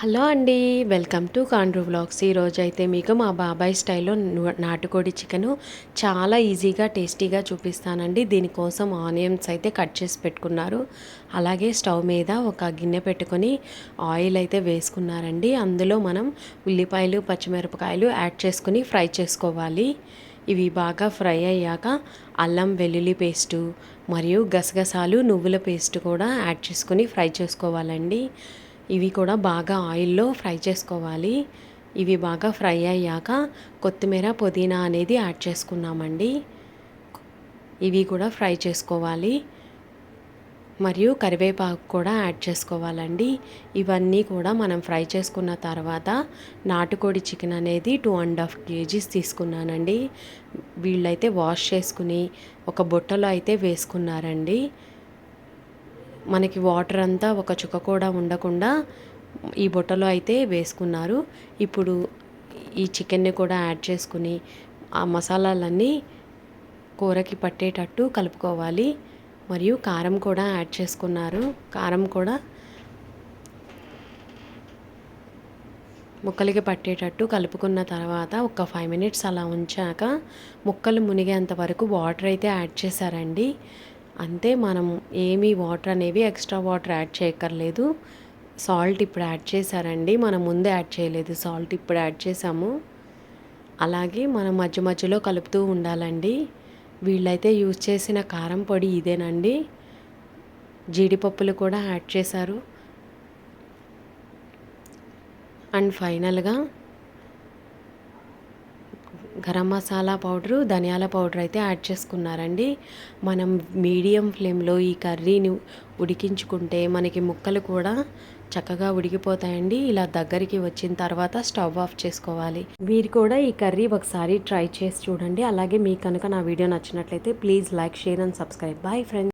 Hello అండి welcome to కాండ్రూ blogs ఈరోజు అయితే మీకు మా బాబాయ్ స్టైల్లో నాటుకోడి చికెను చాలా ఈజీగా టేస్టీగా చూపిస్తానండి. దీనికోసం ఆనియన్స్ అయితే కట్ చేసి పెట్టుకున్నారు. అలాగే స్టవ్ మీద ఒక గిన్నె పెట్టుకొని ఆయిల్ అయితే వేసుకున్నారండి. అందులో మనం ఉల్లిపాయలు పచ్చిమిరపకాయలు యాడ్ చేసుకుని ఫ్రై చేసుకోవాలి. ఇవి బాగా ఫ్రై అయ్యాక అల్లం వెల్లుల్లి పేస్టు మరియు గసగసాలు నువ్వుల పేస్ట్ కూడా యాడ్ చేసుకుని ఫ్రై చేసుకోవాలండి. ఇవి కూడా బాగా ఆయిల్లో ఫ్రై చేసుకోవాలి. ఇవి బాగా ఫ్రై అయ్యాక కొత్తిమీర పుదీనా అనేది యాడ్ చేసుకున్నామండి. ఇవి కూడా ఫ్రై చేసుకోవాలి. మరియు కరివేపాకు కూడా యాడ్ చేసుకోవాలండి. ఇవన్నీ కూడా మనం ఫ్రై చేసుకున్న తర్వాత నాటుకోడి చికెన్ అనేది టూ అండ్ హాఫ్ కేజీస్ తీసుకున్నానండి. వీళ్ళైతే వాష్ చేసుకుని ఒక బుట్టలో అయితే వేసుకున్నారండి. మనకి వాటర్ అంతా ఒక చుక్క కూడా ఉండకుండా ఈ బుట్టలో అయితే వేసుకున్నారు. ఇప్పుడు ఈ చికెన్ని కూడా యాడ్ చేసుకుని ఆ మసాలాలన్నీ కూరకి పట్టేటట్టు కలుపుకోవాలి. మరియు కారం కూడా యాడ్ చేసుకున్నారు. కారం కూడా ముక్కలకి పట్టేటట్టు కలుపుకున్న తర్వాత ఒక ఫైవ్ మినిట్స్ అలా ఉంచాక ముక్కలు మునిగేంత వరకు వాటర్ అయితే యాడ్ చేశారండి. అంతే మనం ఏమీ వాటర్ అనేవి ఎక్స్ట్రా వాటర్ యాడ్ చేయక్కర్లేదు. సాల్ట్ ఇప్పుడు యాడ్ చేశారండి. మనం ముందే యాడ్ చేయలేదు. సాల్ట్ ఇప్పుడు యాడ్ చేసాము అలాగే మనం మధ్య మధ్యలో కలుపుతూ ఉండాలండి. వీళ్ళైతే యూజ్ చేసిన కారం పొడి ఇదేనండి. జీడిపప్పులు కూడా యాడ్ చేశారు. అండ్ ఫైనల్గా గరం మసాలా పౌడరు ధనియాల పౌడర్ అయితే యాడ్ చేసుకున్నారండి. మనం మీడియం ఫ్లేమ్లో ఈ కర్రీని ఉడికించుకుంటే మనకి ముక్కలు కూడా చక్కగా ఉడికిపోతాయండి. ఇలా దగ్గరికి వచ్చిన తర్వాత స్టవ్ ఆఫ్ చేసుకోవాలి. మీరు కూడా ఈ కర్రీ ఒకసారి ట్రై చేసి చూడండి. అలాగే మీకు కనుక నా వీడియో నచ్చినట్లయితే please like share and subscribe. Bye friends.